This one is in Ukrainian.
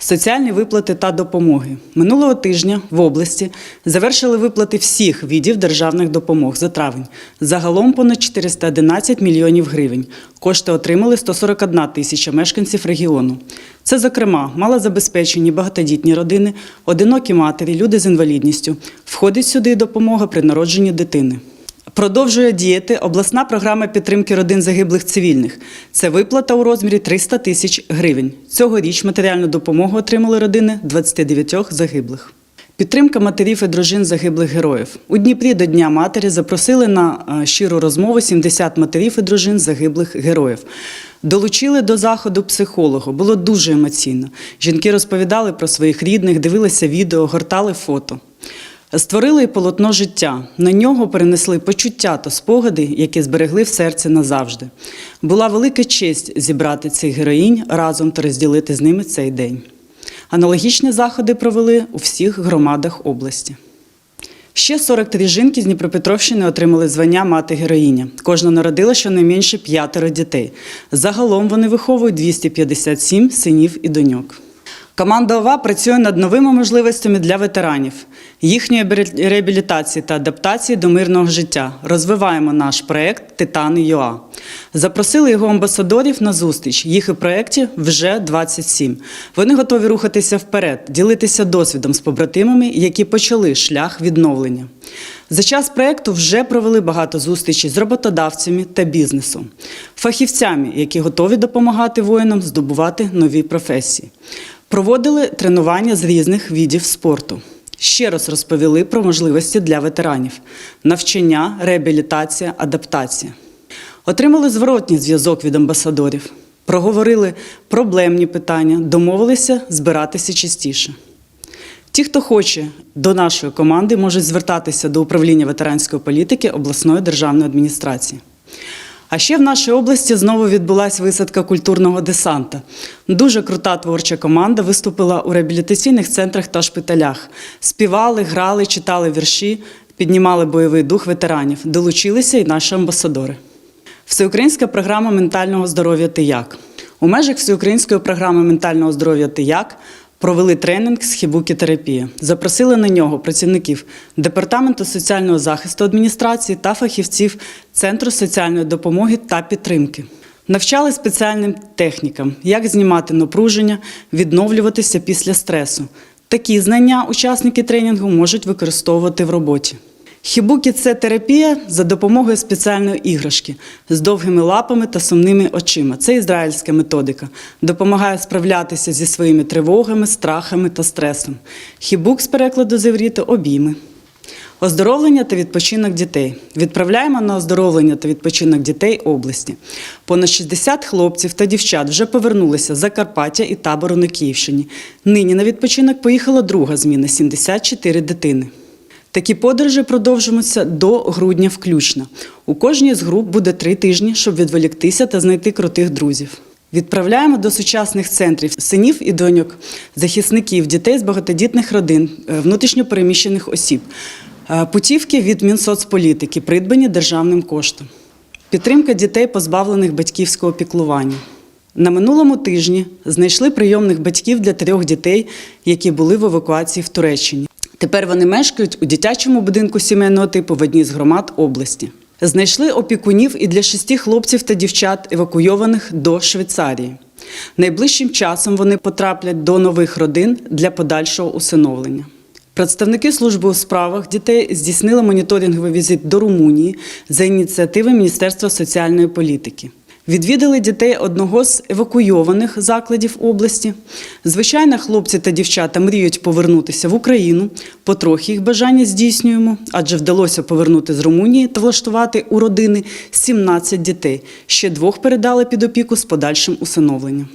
Соціальні виплати та допомоги минулого тижня в області завершили виплати всіх видів державних допомог за травень. Загалом понад 411 мільйонів гривень. Кошти отримали 141 тисяча мешканців регіону. Це, зокрема, малозабезпечені багатодітні родини, одинокі матері, люди з інвалідністю. Входить сюди допомога при народженні дитини. Продовжує діяти обласна програма підтримки родин загиблих цивільних. Це виплата у розмірі 300 тисяч гривень. Цьогоріч матеріальну допомогу отримали родини 29 загиблих. Підтримка матерів і дружин загиблих героїв. У Дніпрі до Дня матері запросили на е, щиру розмову 70 матерів і дружин загиблих героїв. Долучили до заходу психолога. Було дуже емоційно. Жінки розповідали про своїх рідних, дивилися відео, гортали фото. Створили полотно життя. На нього перенесли почуття та спогади, які зберегли в серці назавжди. Була велика честь зібрати цих героїнь разом та розділити з ними цей день. Аналогічні заходи провели у всіх громадах області. Ще 43 жінки з Дніпропетровщини отримали звання мати героїня. Кожна народила щонайменше п'ятеро дітей. Загалом вони виховують 257 синів і доньок. Команда ОВА працює над новими можливостями для ветеранів, їхньої реабілітації та адаптації до мирного життя. Розвиваємо наш проект Титани ЮА. Запросили його амбасадорів на зустріч. Їх у проєкті вже 27. Вони готові рухатися вперед, ділитися досвідом з побратимами, які почали шлях відновлення. За час проєкту вже провели багато зустрічей з роботодавцями та бізнесом, фахівцями, які готові допомагати воїнам здобувати нові професії. Проводили тренування з різних видів спорту. Ще раз розповіли про можливості для ветеранів: навчання, реабілітація, адаптація. Отримали зворотній зв'язок від амбасадорів, проговорили проблемні питання, домовилися збиратися частіше. Ті, хто хоче до нашої команди, можуть звертатися до управління ветеранської політики обласної державної адміністрації. А ще в нашій області знову відбулася висадка культурного десанта. Дуже крута творча команда виступила у реабілітаційних центрах та шпиталях. Співали, грали, читали вірші, піднімали бойовий дух ветеранів. Долучилися і наші амбасадори. Всеукраїнська програма ментального здоров'я «Ти як?». У межах всеукраїнської програми ментального здоров'я «Ти як?» Провели тренінг з хібукітерапії. Запросили на нього працівників Департаменту соціального захисту адміністрації та фахівців Центру соціальної допомоги та підтримки. Навчали спеціальним технікам, як знімати напруження, відновлюватися після стресу. Такі знання учасники тренінгу можуть використовувати в роботі. Хібукі це терапія за допомогою спеціальної іграшки з довгими лапами та сумними очима. Це ізраїльська методика. Допомагає справлятися зі своїми тривогами, страхами та стресом. Хібук з перекладу з івріту обійми. Оздоровлення та відпочинок дітей. Відправляємо на оздоровлення та відпочинок дітей області. Понад 60 хлопців та дівчат вже повернулися з Закарпаття і табору на Київщині. Нині на відпочинок поїхала друга зміна 74 дитини. Такі подорожі продовжимуться до грудня включно. У кожній з груп буде три тижні, щоб відволіктися та знайти крутих друзів. Відправляємо до сучасних центрів синів і доньок, захисників, дітей з багатодітних родин, е, внутрішньопереміщених осіб, Е, путівки від Мінсоцполітики, придбані державним коштом. Підтримка дітей, позбавлених батьківського піклування. На минулому тижні знайшли прийомних батьків для трьох дітей, які були в евакуації в Туреччині. Тепер вони мешкають у дитячому будинку сімейного типу в одній з громад області. Знайшли опікунів і для шести хлопців та дівчат, евакуйованих до Швейцарії. Найближчим часом вони потраплять до нових родин для подальшого усиновлення. Представники служби у справах дітей здійснили моніторинговий візит до Румунії за ініціативи Міністерства соціальної політики. Відвідали дітей одного з евакуйованих закладів області. Звичайно, хлопці та дівчата мріють повернутися в Україну. Потрохи їх бажання здійснюємо, адже вдалося повернути з Румунії та влаштувати у родини 17 дітей. Ще двох передали під опіку з подальшим усиновленням.